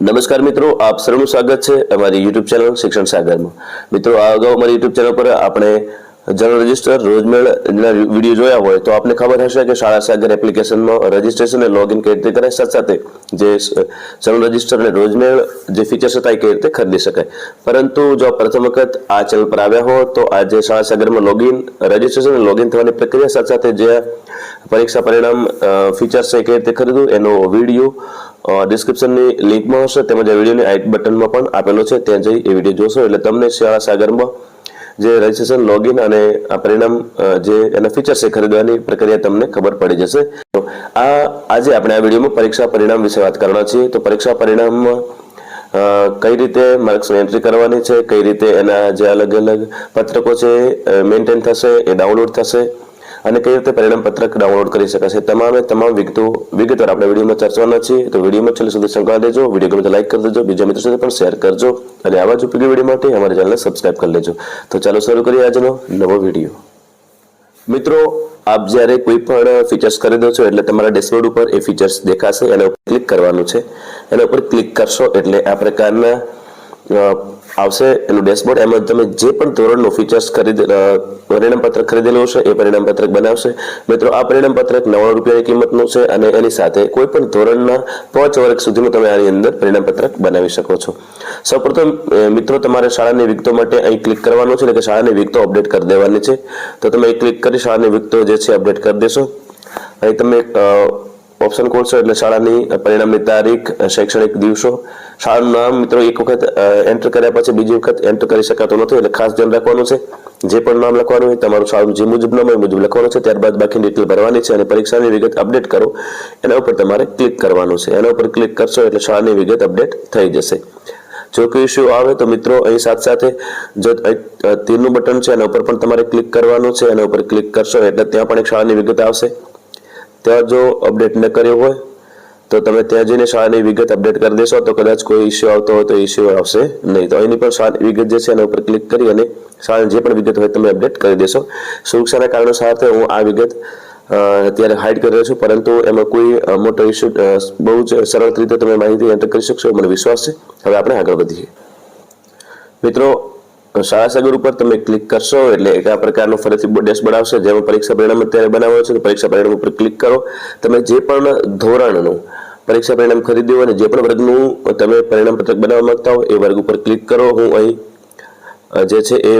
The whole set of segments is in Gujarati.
નમસ્કાર મિત્રો, આપ સૌનું સ્વાગત છે અમારી યુટ્યુબ ચેનલ શિક્ષણ સાગરમાં. મિત્રો, આ અગાઉ અમારી યુટ્યુબ ચેનલ પર આપણે જનરલ રજિસ્ટર રોજમેળના વીડિયો જોયા હોય તો આપને ખબર હશે કે શાળા સાગર એપ્લિકેશનમાં રજિસ્ટ્રેશન અને લોગિન કઈ રીતે કરાય, સાથે સાથે જે જનરલ રજિસ્ટર અને રોજમેળ જે ફીચર્સ હતા એ કઈ રીતે ખરીદી શકાય. પરંતુ જો પ્રથમ વખત આ ચેનલ પર આવ્યા હો તો આજે શાળા સાગરમાં લોગિન રજિસ્ટ્રેશન અને લોગિન થવાની પ્રક્રિયા, સાથે સાથે જે પરીક્ષા પરિણામ ફીચર્સ છે કેવી રીતે ખરીદવું એનો વીડિયો ડિસ્ક્રિપ્શનની લિંકમાં હશે. તેમજ આ વિડીયોની આઈટ બટનમાં પણ આપેલો છે. ત્યાં જઈ એ વીડિયો જોશો. એટલે તમને શાળા સાગરમાં જે રજીસ્ટ્રેશન લોગિન અને આ પરિણામ જે એના ફીચર્સ છે ખરીદવાની પ્રક્રિયા તમને ખબર પડી જશે. તો આ આજે આપણે આ વિડીયોમાં પરીક્ષા પરિણામ વિશે વાત કરવાના છીએ. તો પરીક્ષા પરિણામમાં કઈ રીતે માર્ક્સની એન્ટ્રી કરવાની છે, કઈ રીતે એના જે અલગ અલગ પત્રકો છે મેન્ટેન થશે, એ ડાઉનલોડ થશે. અને કઈ રીતે પરિણામ પત્રક ડાઉનલોડ કરી શકાશે તમામે તમામ વિગતો વિગતવાર આપણે વિડીયોમાં ચર્ચવાના છીએ. તો વિડીયોમાં છેલ્લે સુધી સંકળાઈ દેજો. વીડિયો ગમે લાઈક કરી દેજો. બીજા મિત્રો સાથે પણ શેર કરજો. અને આવા જ ઉપયોગી વીડિયો માટે અમારી ચેનલને સબસ્ક્રાઇબ કરી લેજો. તો ચાલો શરૂ કરીએ આજનો નવો વીડિયો. મિત્રો, આપ જ્યારે કોઈ પણ ફીચર્સ કરી દો છો એટલે તમારા ડેશબોર્ડ ઉપર એ ફીચર્સ દેખાશે. એના ઉપર ક્લિક કરવાનું છે. એના ઉપર ક્લિક કરશો એટલે આ પ્રકારના આવશે એનું ડેશબોર્ડ એમાં તમે જે પણ ધોરણનું ફીચર્સ ખરીદ અ, પરિણામ પત્રક ખરીદેલું હશે એ પરિણામ પત્રક બનાવશે. મિત્રો આ પરિણામ પત્રક નવ્વાણું રૂપિયાની કિંમતનું છે અને એની સાથે કોઈ પણ ધોરણના પાંચ વર્ષ સુધીનું તમે આની અંદર પરિણામ પત્રક બનાવી શકો છો. સૌપ્રથમ મિત્રો તમારે શાળાની વિગતો માટે અહીં ક્લિક કરવાનું છે એટલે કે શાળાની વિગતો અપડેટ કરી દેવાની છે. તો તમે ક્લિક કરી શાળાની વિગતો જે છે અપડેટ કરી દેશો. અહીં તમે ઓપ્શન ખોલશો એટલે શાળાની પરિણામની તારીખ શૈક્ષણિક દિવસો. શાળાનું નામ મિત્રો એક વખત એન્ટર કર્યા પછી બીજી વખત એન્ટર કરી શકાતું નથી એટલે ખાસ ધ્યાન રાખવાનું છે. જે પણ નામ લખવાનું હોય તમારું શાળાનું જે મુજબ નામ હોય મુજબ લખવાનું છે. ત્યારબાદ બાકીની ડિટેલ ભરવાની છે અને પરીક્ષાની વિગત અપડેટ કરો. એના ઉપર તમારે ક્લિક કરવાનું છે. એના ઉપર ક્લિક કરશો એટલે શાળાની વિગત અપડેટ થઈ જશે. જો કોઈ ઇસ્યુ આવે તો મિત્રો અહીં સાથે સાથે જો તીરનું બટન છે એના ઉપર પણ તમારે ક્લિક કરવાનું છે. એના ઉપર ક્લિક કરશો એટલે ત્યાં પણ એક શાળાની વિગત આવશે. ત્યાં જો અપડેટ ન કર્યો હોય, તો તમે ત્યાં જઈને શાળાની વિગત અપડેટ કરી દેશો. તો કદાચ કોઈ ઇસ્યુ આવતો હોય તો ઇસ્યુ આવશે નહીં. તો અહીંની પણ શાળાની વિગત જે છે એના ઉપર ક્લિક કરી અને શાળાની જે પણ વિગત હોય તમે અપડેટ કરી દેશો. સુરક્ષાના કારણો સાથે હું આ વિગત અત્યારે હાઇડ કરી રહ્યો છું. પરંતુ એમાં કોઈ મોટો ઇસ્યુ બહુ જ સરળ રીતે તમે માહિતી એન્ટર કરી શકશો મને વિશ્વાસ છે. હવે આપણે આગળ વધીએ. મિત્રો શાળા સગર ઉપર તમે ક્લિક કરશો એટલે એક આ પ્રકારનો ફરીથી ડેશબોર્ડ બનાવશે. જેમાં પરીક્ષા પરિણામ અત્યારે બનાવવાનું છે તો પરીક્ષા પરિણામ ઉપર ક્લિક કરો. તમે જે પણ ધોરણનું પરીક્ષા પરિણામ ખરીદ્યું અને જે પણ વર્ગનું તમે પરિણામ પત્રક બનાવવા માંગતા હો, એ વર્ગ ઉપર ક્લિક કરો. હું અહીં જે છે એ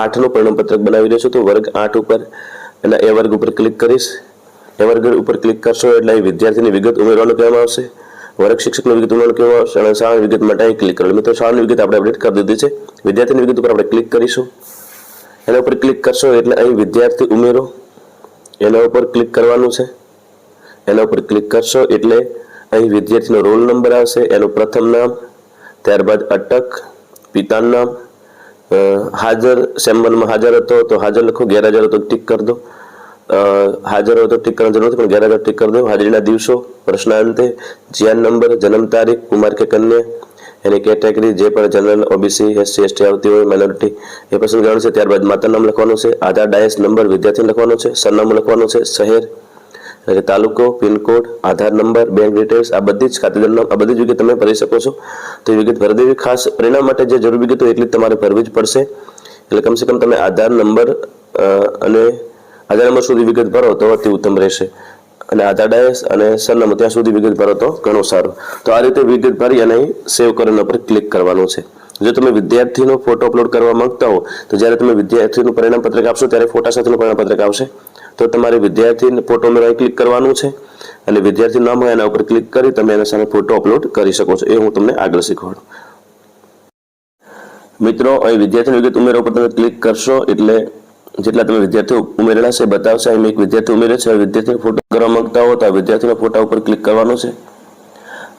આઠનું પરિણામ પત્રક બનાવી રહ્યો છું તો વર્ગ આઠ ઉપર એના એ વર્ગ ઉપર ક્લિક કરીશ. એ વર્ગ ઉપર ક્લિક કરશો એટલે વિદ્યાર્થીની વિગત ઉમેરવાનું કહેવામાં આવશે. વર્ગ શિક્ષકની વિગત આવશે અને શાળાની વિગત માટે અહીં ક્લિક કરો મિત્રો, શાળાની વિગત આપણે અપડેટ કરી દીધી છે. વિદ્યાર્થીની વિગત ઉપર આપણે ક્લિક કરીશું. એના ઉપર ક્લિક કરશો એટલે અહીં વિદ્યાર્થી ઉમેરો. એના ઉપર ક્લિક કરવાનું છે. એના ઉપર ક્લિક કરશો એટલે અહીં વિદ્યાર્થીનો રોલ નંબર આવશે, એનું પ્રથમ નામ, ત્યારબાદ અટક, પિતાનું નામ હાજર સેમ્બલમાં હાજર હતો તો હાજર લખો, ગેરહાજર હતો ટીક કરી દો. હાજર તો ટીક કરવાની જરૂર નથી, પણ ગેરહાજર ટીક કરી દો હાજરીના દિવસો, પ્રશ્નાંતે જીઆન નંબર, જન્મ તારીખ, કુમાર કે કન્યા, એની કેટેગરી, જે પણ જનરલ, ઓબીસી, એસસી, એસટી આવતી હોય, માઇનોરિટી, એ પસંદ કરવાનું છે, ત્યારબાદ માતાનું નામ લખવાનું છે, આધાર, ડાયસ, નંબર વિદ્યાર્થી લખવાનો છે, સરનામું લખવાનું છે, શહેર, એટલે તાલુકો, pincode, Aadhaar number, bank details, આ બધી જ ખાતેદાર નામ, આ બધી જ વિગત તમે ભરી શકો છો. તો એ વિગત ભરી દેવી ખાસ પરિણામ માટે જે જરૂરી વિગત હોય એટલી તમારે ભરવી જ પડશે. એટલે કમસે કમ તમે આધાર નંબર અને આધાર નંબર સુધી વિગત ભરો તો અતિ ઉત્તમ રહેશે. અને આધાર ડાયસ અને સરનામું ત્યાં સુધી વિગત ભરો તો ઘણું સારું. તો આ રીતે વિગત ભરી અને સેવ કરવાના પર ક્લિક કરવાનું છે. જો તમે વિદ્યાર્થીનો ફોટો અપલોડ કરવા માંગતા હો, તો જ્યારે તમે વિદ્યાર્થીનું પરિણામ પત્રક આપશો, ત્યારે ફોટા સાથેનું પરિણામ પત્રક આવશે. તો તમારે વિદ્યાર્થી ફોટો ઉમેરવા ક્લિક કરવાનું છે. અને વિદ્યાર્થી નામ હોય એના ઉપર ક્લિક કરી તમે એના સામે ફોટો અપલોડ કરી શકો છો. એ હું તમને આગળ શીખવાડું. મિત્રો, અહીં વિદ્યાર્થીની વિગત ઉમેરવા ઉપર તમે ક્લિક કરશો એટલે જેટલા તમે વિદ્યાર્થીઓ ઉમેરેલા છે, બતાવશે. અહીં એક વિદ્યાર્થી ઉમેરે છે વિદ્યાર્થીનો ફોટો કરવા માંગતા હો તો આ વિદ્યાર્થીના ફોટા ઉપર ક્લિક કરવાનો છે.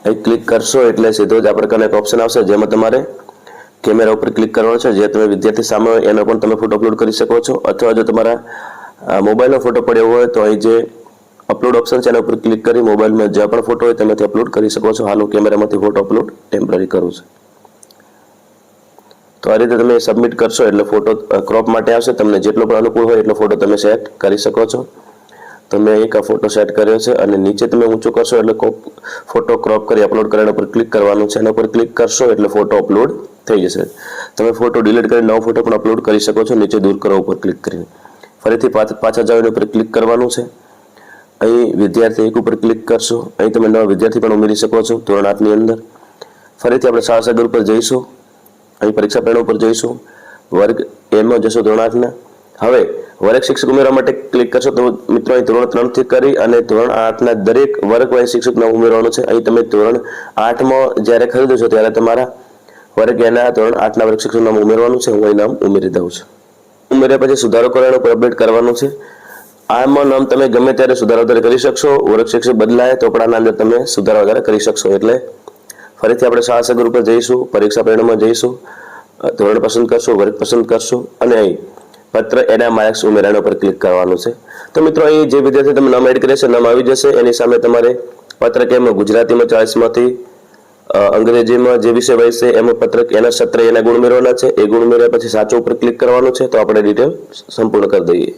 અહીં ક્લિક કરશો એટલે સીધો જ આ પ્રકારનો એક ઓપ્શન આવશે, જેમાં તમારે કેમેરા ઉપર ક્લિક કરવાનો છે. જે તમે વિદ્યાર્થી સામે હોય, એનો પણ તમે ફોટો અપલોડ કરી શકો છો. અથવા જો તમારા મોબાઈલનો ફોટો પડ્યો હોય, તો અહીં જે અપલોડ ઓપ્શન છે, એના ઉપર ક્લિક કરી મોબાઈલમાં જે પણ ફોટો હોય, તેમાંથી અપલોડ કરી શકો છો. હાલ હું કેમેરામાંથી ફોટો અપલોડ ટેમ્પરરી કરું છું. તો આ રીતે તમે સબમિટ કરશો એટલે ફોટો ક્રોપ માટે આવશે. તમને જેટલો પણ અનુકૂળ હોય એટલો ફોટો તમે સેટ કરી શકો છો. તો મેં એક આ ફોટો સેટ કર્યો છે અને નીચે તમે ઊંચો કરશો એટલે ફોટો ક્રોપ કરી અપલોડ કરેલા પર ક્લિક કરવાનું છે. એના પર ક્લિક કરશો એટલે ફોટો અપલોડ થઈ જશે. તમે ફોટો ડિલીટ કરી નવો ફોટો પણ અપલોડ કરી શકો છો. નીચે દૂર કરવા ઉપર ક્લિક કરીને. ફરીથી પાછ- જાઓ ઉપર ક્લિક કરવાનું છે. અહીં વિદ્યાર્થી એક ઉપર ક્લિક કરશો. અહીં તમે નવા વિદ્યાર્થી પણ ઉમેરી શકો છો ધોરણ આઠની અંદર. ફરીથી આપણે શાળા સાગર ઉપર જઈશું. અહીં પરીક્ષા પરિણામ ઉપર જઈશું. વર્ગ એમાં જશો ધોરણ આઠના હવે, વર્ગ શિક્ષક ઉમેરવા માટે ક્લિક કરશો તો મિત્રો અહીં ધોરણ ત્રણથી કરી અને ધોરણ આઠના દરેક વર્ગ વાઇઝ શિક્ષક નામ ઉમેરવાનું છે. અહીં તમે ધોરણ આઠમાં જ્યારે ખરીદો છો ત્યારે તમારા વર્ગ એના ધોરણ આઠના વર્ગ શિક્ષક નામ ઉમેરવાનું છે. હું અહીં નામ ઉમેરી દઉં છું. ઉમેર્યા પછી સુધારો કરવાનો પર અપડેટ કરવાનું છે. આમાં નામ તમે ગમે ત્યારે સુધારો વધારે કરી શકશો. વર્ગ શિક્ષક બદલાય તો પણ અંદર તમે સુધારો વધારે કરી શકશો. એટલે ફરીથી આપણે શાળા સગર ઉપર જઈશું, પરીક્ષા પરિણામમાં જઈશું ધોરણ પસંદ કરશું, વર્ગ પસંદ કરશું અને અહીં પત્ર એના માર્ક્સ ઉમેરાના ઉપર ક્લિક કરવાનું છે. તો મિત્રો, અહીં જે વિદ્યાર્થી તમે નામ એડ કરે છે, નામ આવી જશે. એની સામે તમારે પત્રક એમાં ગુજરાતીમાં ચાલીસમાંથી અંગ્રેજીમાં જે વિષય હોય છે, એમાં પત્રક એના સત્ર એના ગુણ ઉમેરવાના છે. એ ગુણ ઉમેર્યા પછી સાચો ઉપર ક્લિક કરવાનું છે. તો આપણે ડિટેલ સંપૂર્ણ કરી દઈએ.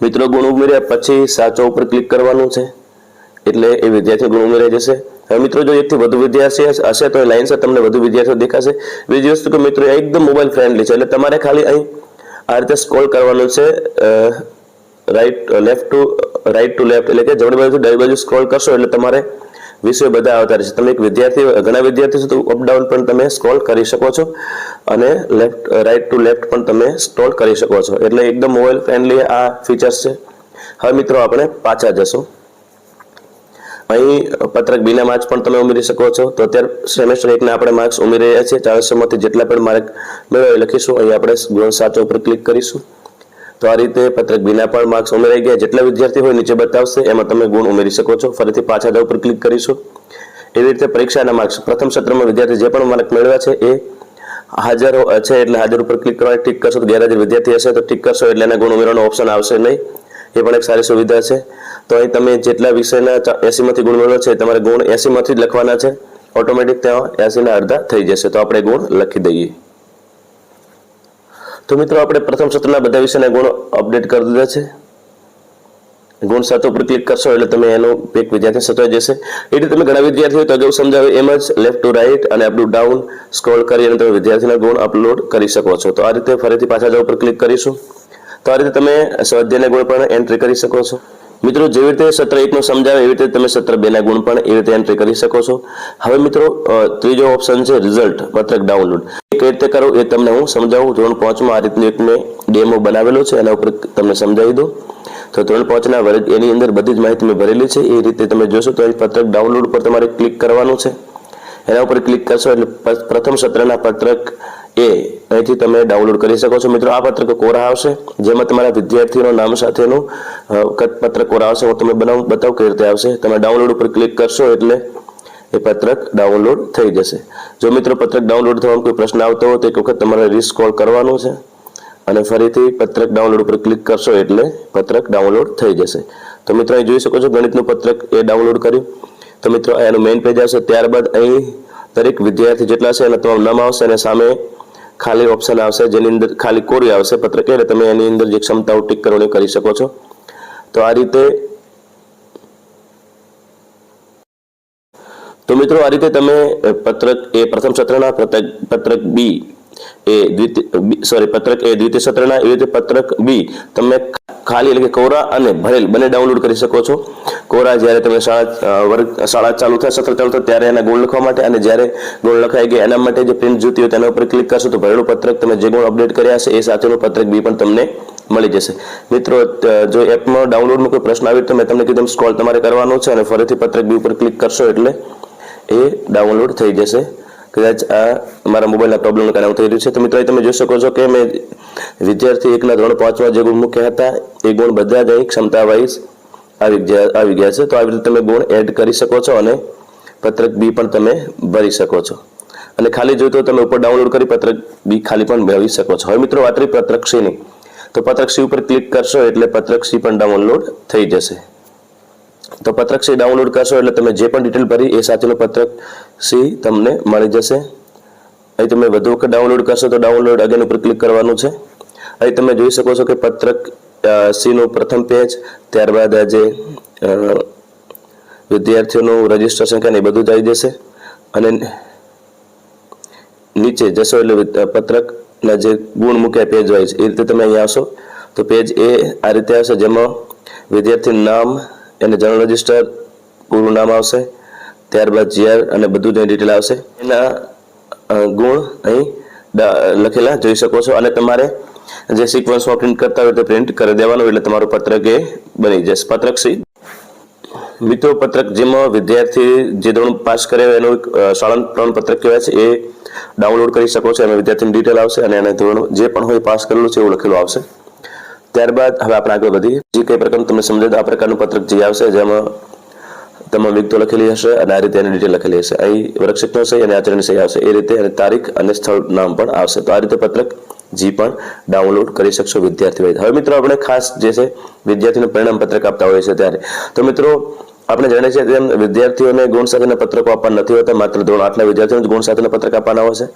મિત્રો, ગુણ ઉમેર્યા પછી સાચો ઉપર ક્લિક કરવાનું છે. એટલે એ વિદ્યાર્થી ગુણ ઉમેરાઈ જશે. હવે મિત્રો, જો એકથી વધુ વિદ્યાર્થી હશે- તો લાઈન તમને વધુ વિદ્યાર્થીઓ દેખાશે. બીજી વસ્તુ કે મિત્રો એકદમ મોબાઈલ ફ્રેન્ડલી છે, એટલે તમારે ખાલી અહીં આ રીતે સ્કોલ કરવાનું છે right left to right to left એટલે કે જમણી બાજુ ડાબી બાજુ સ્ક્રોલ કરશો એટલે તમારે વિષયો બધા આવતા રહેશે. તમે એક વિદ્યાર્થી, ઘણા વિદ્યાર્થી છો તો અપડાઉન પણ તમે સ્ક્રોલ કરી શકો છો અને લેફ્ટ રાઈટ ટુ લેફ્ટ પણ તમે સ્ક્રોલ કરી શકો છો. એટલે એકદમ મોબાઈલ ફ્રેન્ડલી આ ફીચર્સ છે. હવે મિત્રો, આપણે પાછા જશું. અહીં પત્રક બીના માર્ક્સ પણ તમે ઉમેરી શકો છો. તો અત્યારે સેમેસ્ટર એકના આપણે માર્ક્સ ઉમેરી રહ્યા છીએ. ચારસોમાંથી જેટલા પણ માર્ક મેળવે લખીશું. અહીં આપણે ગુણ સાચો ઉપર ક્લિક કરીશું. તો આ રીતે પત્રક બીના પણ માર્ક્સ ઉમેરાઈ ગયા. જેટલા વિદ્યાર્થી હોય નીચે બતાવશે. એમાં તમે ગુણ ઉમેરી શકો છો. ફરીથી પાછા જવા ઉપર ક્લિક કરીશું. એવી રીતે પરીક્ષાના માર્ક્સ પ્રથમ સત્રમાં વિદ્યાર્થી જે પણ માર્ક મેળવ્યા છે એ હાજર છે એટલે હાજર ઉપર ક્લિક કરવાની ટીક કરશો તો ગેરહાજર વિદ્યાર્થી હશે. તો ટીક કરશો એટલે એના ગુણ ઉમેરવાનો ઓપ્શન આવશે નહીં. એ પણ એક સારી સુવિધા છે. તો અહીં તમે જેટલા વિષયના એસીમાંથી ગુણ મેળવો છે તમારે ગુણ એસીમાંથી જ લખવાના છે. ઓટોમેટિક ત્યાં એસીના અડધા થઈ જશે. તો આપણે ગુણ લખી દઈએ. તો મિત્રો આપણે પ્રથમ સત્રના બધા વિષયના ગુણ અપડેટ કરી દીધા છે. ગુણ સાત ઉપર ક્લિક કરશો એટલે તમે એનો એક વિદ્યાર્થી સચવાઈ જશે. એ રીતે તમે ઘણા વિદ્યાર્થીઓ તો અગાઉ સમજાવ્યું એમ જ લેફ્ટ ટુ રાઈટ અને અપ ટુ ડાઉન સ્ક્રોલ કરી અને તમે વિદ્યાર્થીના ગુણ અપલોડ કરી શકો છો. તો આ રીતે ફરીથી પાછા જવા ઉપર ક્લિક કરીશું. તો આ રીતે તમે સ્વાધ્યાયના ગુણ પણ એન્ટ્રી કરી શકો છો? મિત્રો, જેવી રીતે સત્ર એકનો સમજાવે, એવી રીતે તમે સત્ર બેના ગુણ પણ એવી રીતે એન્ટ્રી કરી શકો છો. હવે મિત્રો ત્રીજો ઓપ્શન છે રિઝલ્ટ પત્રક ડાઉનલોડ કઈ રીતે કરો એ તમને હું સમજાવું, ધોરણ પાંચમાં આ રીતનું એક મેં ડેમો બનાવેલો છે, એના ઉપર તમને સમજાવી દઉં. તો ધોરણ પાંચના વર્ગ એની અંદર બધી જ માહિતી મેં ભરેલી છે, એ રીતે તમે જોશો તો પત્રક ડાઉનલોડ પર તમારે ક્લિક કરવાનું છે. એના ઉપર ક્લિક કરશો એટલે પ્રથમ સત્રના પત્રક એ, અહીંથી તમે ડાઉનલોડ કરી શકો છો. મિત્રો, આ પત્રક કોરા આવશે, જેમાં તમારા વિદ્યાર્થીઓના નામ સાથેનું પત્રક કોરા આવશે. હું તમને બનાવું, બતાવું કઈ રીતે આવશે. તમે ડાઉનલોડ ઉપર ક્લિક કરશો એટલે એ પત્રક ડાઉનલોડ થઈ જશે. જો મિત્રો, પત્રક ડાઉનલોડ થવાનો કોઈ પ્રશ્ન આવતો હોય, તો એક વખત તમારે રીસ્કોલ કરવાનું છે અને ફરીથી પત્રક ડાઉનલોડ ઉપર ક્લિક કરશો એટલે પત્રક ડાઉનલોડ થઈ જશે. તો મિત્રો, અહીં જોઈ શકો છો, ગણિતનું પત્રક એ ડાઉનલોડ કર્યું. તો મિત્રો એનું મેઇન પેજ આવશે. ત્યારબાદ અહીં દરેક વિદ્યાર્થી જેટલા છે એના તમામ નામ આવશે અને સામે ખાલી ઓપ્શન આવશે, જેની અંદર ખાલી કોરી આવશે, પત્રક એટલે તમે એની અંદર જે ક્ષમતાઓ ટીક કરવાની કરી શકો છો. તો આ રીતે તો મિત્રો, આ રીતે તમે પત્રક એ પ્રથમ સત્રના પત્રક પત્રક બી એ દ્વિતીય સોરી પત્રક એ દ્વિતીય સત્રના એવી રીતે પત્રક બી તમે ખાલી એટલે કે કોરા અને ભરેલ બંને ડાઉનલોડ કરી શકો છો. કોરા જ્યારે તમે શાળા વર્ગ, શાળા ચાલુ થાય, સત્ર ચાલુ થાય, ત્યારે એના ગુણ લખવા માટે અને જ્યારે ગુણ લખાઈ ગયા એના માટે જે પ્રિન્ટ જોતી હોય તેના ઉપર ક્લિક કરશો તો ભરેલું પત્રક તમે જે ગુણ અપડેટ કર્યા છે એ સાથેનું પત્રક બી પણ તમને મળી જશે. મિત્રો જો એપમાં ડાઉનલોડમાં કોઈ પ્રશ્ન આવે તો મેં તમને કીધું સ્ક્રોલ તમારે કરવાનો છે અને ફરીથી પત્રક બી ઉપર ક્લિક કરશો એટલે એ ડાઉનલોડ થઈ જશે. કદાચ આ મારા મોબાઈલના પ્રોબ્લેમના કારણે થઈ રહ્યું છે. તો મિત્રો તમે જોઈ શકો છો કે મેં વિદ્યાર્થી એકના ધોરણ પાંચમાં જે ગુણ મૂક્યા હતા, એ ગુણ બધા જ અહીં ક્ષમતા વાઇઝ આવી ગયા આવી ગયા છે. તો આવી રીતે તમે ગુણ એડ કરી શકો છો અને પત્રક બી પણ તમે ભરી શકો છો. અને ખાલી જોઈતો તમે ઉપર ડાઉનલોડ કરી પત્રક બી ખાલી પણ મેળવી શકો છો. હવે મિત્રો, વાત રહી પત્રક સીની. તો પત્રક સી ઉપર ક્લિક કરશો એટલે પત્રક સી પણ ડાઉનલોડ થઈ જશે. તો પત્રક સી ડાઉનલોડ કરશો એટલે તમે જે પણ ડિટેલ ભરી એ સાથેનું પત્રક સી તમને મળી જશે. અહીં તમે વધુ વખત ડાઉનલોડ કરશો તો ડાઉનલોડ અગેન ઉપર ક્લિક કરવાનું છે. અહીં તમે જોઈ શકો છો કે પત્રક સીનું પ્રથમ પેજ ત્યારબાદ આજે વિદ્યાર્થીઓનું રજીસ્ટ્રેશન કે ને એ બધું જ આવી જશે. અને નીચે જશો એટલે પત્રકના જે ગુણ મૂક્યા પેજ વાઇઝ એ રીતે તમે અહીંયા આવશો. તો પેજ એ આ રીતે આવશે, જેમાં વિદ્યાર્થીનું નામ એને જનરલ રજિસ્ટર પૂરું નામ આવશે. ત્યારબાદ જીઆર અને બધું જ ડિટેલ આવશે. એના ગુણ અહીં લખેલા જોઈ શકો છો. અને તમારે જે સિક્વન્સમાં પ્રિન્ટ કરતા હોય તો પ્રિન્ટ કરી દેવાનું એટલે તમારું પત્રક એ બની જશે. પત્રક સી. મિત્રો પત્રક જેમાં વિદ્યાર્થી જે ધોરણ પાસ કરે એનું એક અ, શાળા પ્રમાણપત્રક કહેવાય છે એ ડાઉનલોડ કરી શકો છો. એમાં વિદ્યાર્થીની ડિટેલ આવશે અને એને ધોરણ જે પણ હોય પાસ કરેલું છે એવું લખેલું આવશે. ત્યારબાદ હવે આપણે આગળ વધીએ. જે કઈ પ્રકારનું તમને સમજાય આ પ્રકારનું પત્રક જે આવશે જેમાં તમામ વિગતો લખેલી હશે અને આ રીતે એની ડિટેલ લખેલી હશે અહીં વૃક્ષિકનો સહી અને આચરણની સહી આવશે એ રીતે અને તારીખ અને સ્થળ નામ પણ આવશે તો આ રીતે પત્રક જી પણ ડાઉનલોડ કરી શકશો વિદ્યાર્થી હવે મિત્રો આપણે ખાસ જે છે વિદ્યાર્થીનું પરિણામ પત્રક આપતા હોઈએ છીએ ત્યારે તો મિત્રો આપણે જાણીએ છીએ તેમ વિદ્યાર્થીઓને ગુણ સાથેના પત્રકો આપવાના નથી હોતા માત્ર ધોરણ આઠના વિદ્યાર્થીઓને ગુણ સાથેના પત્રક આપવાના હોય છે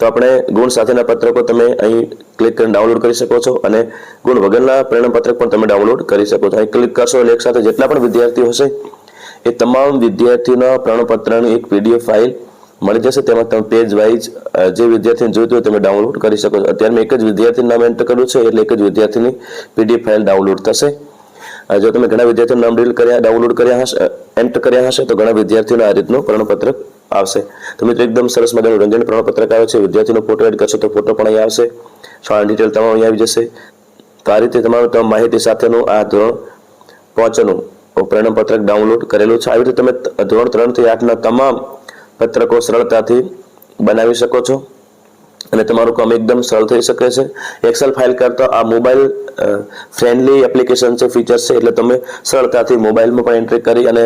તો આપણે ગુણ સાથેના પત્રકો તમે અહીં ક્લિક કરીને ડાઉનલોડ કરી શકો છો અને ગુણ વગરના પરિણામ પત્રક પણ તમે ડાઉનલોડ કરી શકો છો અહીં ક્લિક કરશો એટલે એક સાથે જેટલા પણ વિદ્યાર્થીઓ હશે એ તમામ વિદ્યાર્થીઓના પ્રમાણપત્રની એક પીડીએફ ફાઇલ મળી જશે. તેમાં તમે પેજ વાઇઝ જે વિદ્યાર્થીને જોઈતું હોય તમે ડાઉનલોડ કરી શકો છો. અત્યારે મેં એક જ વિદ્યાર્થીનું નામ એન્ટર કર્યું છે, એટલે એક જ વિદ્યાર્થીની પીડીએફ ફાઇલ ડાઉનલોડ થશે. જો તમે ઘણા વિદ્યાર્થીઓનું નામ ડીલ કર્યા ડાઉનલોડ કર્યા હશે એન્ટર કર્યા હશે, તો ઘણા વિદ્યાર્થીઓને આ રીતનું પ્રમાણપત્રક આવશે. તો મિત્રો, એકદમ સરસ મજાનું રંજન પ્રમાણપત્રક આવે છે. વિદ્યાર્થીનો ફોટો એડ કરશો તો ફોટો પણ અહીંયા આવશે. શાળાની ડિટેલ તમામ અહીંયા આવી જશે. તો આ રીતે તમારું તમામ માહિતી સાથેનું આ ધોરણ પાંચનું પરિણામ પત્રક ડાઉનલોડ કરેલું છે. આવી રીતે તમે ધોરણ ત્રણથી આઠના તમામ પત્રકો સરળતાથી બનાવી શકો છો. અને તમારું કામ એકદમ સરળ થઈ શકે છે. એક્સેલ ફાઇલ કરતા આ મોબાઈલ ફ્રેન્ડલી એપ્લિકેશન છે ફીચર્સ છે, એટલે તમે સરળતાથી મોબાઈલમાં પણ એન્ટ્રી કરી અને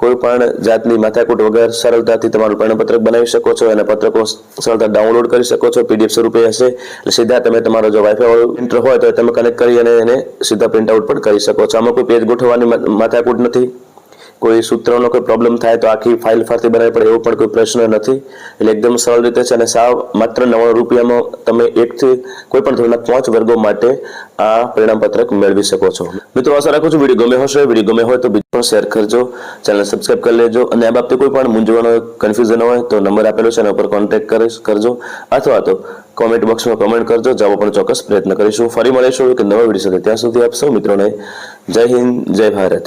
કોઈ પણ જાતની માથાકૂટ વગર સરળતાથી તમારું પ્રમાણપત્રક બનાવી શકો છો અને પત્રકો સરળતા ડાઉનલોડ કરી શકો છો. પીડીએફ સ્વરૂપે હશે. એટલે સીધા તમે તમારો જો વાઈફાઈ પ્રિન્ટર હોય તો તમે કનેક્ટ કરી અને એને સીધા પ્રિન્ટ આઉટ પણ કરી શકો છો. આમાં કોઈ પેજ ગોઠવવાની માથાકૂટ નથી. કોઈ સૂત્રનો કોઈ પ્રોબ્લેમ થાય તો આખી ફાઇલ ફરતી બનાવી પડે એવો પણ કોઈ પ્રશ્ન નથી. એટલે એકદમ સરળ રીતે છે અને સાવ માત્ર નવ્વાણું રૂપિયામાં તમે એકથી કોઈ પણ ધોરણના પાંચ વર્ગો માટે આ પરિણામ પત્રક મેળવી શકો છો. મિત્રો, આશા રાખું છું વીડિયો ગમે હશે, વીડિયો ગમે હોય તો બીજું પણ શેર કરજો. ચેનલ સબસ્ક્રાઇબ કરી લેજો. અને આ બાબતે કોઈ પણ મૂંઝવણ હોય કન્ફ્યુઝન હોય તો નંબર આપેલો છે, એના ઉપર કોન્ટેક્ટ કરજો. અથવા તો કોમેન્ટ બોક્સમાં કમેન્ટ કરજો. જવાબ પણ ચોક્કસ પ્રયત્ન કરીશું. ફરી મળીશું એક નવા વીડિયો સાથે. ત્યાં સુધી આપ સૌ મિત્રોને જય હિન્દ, જય ભારત.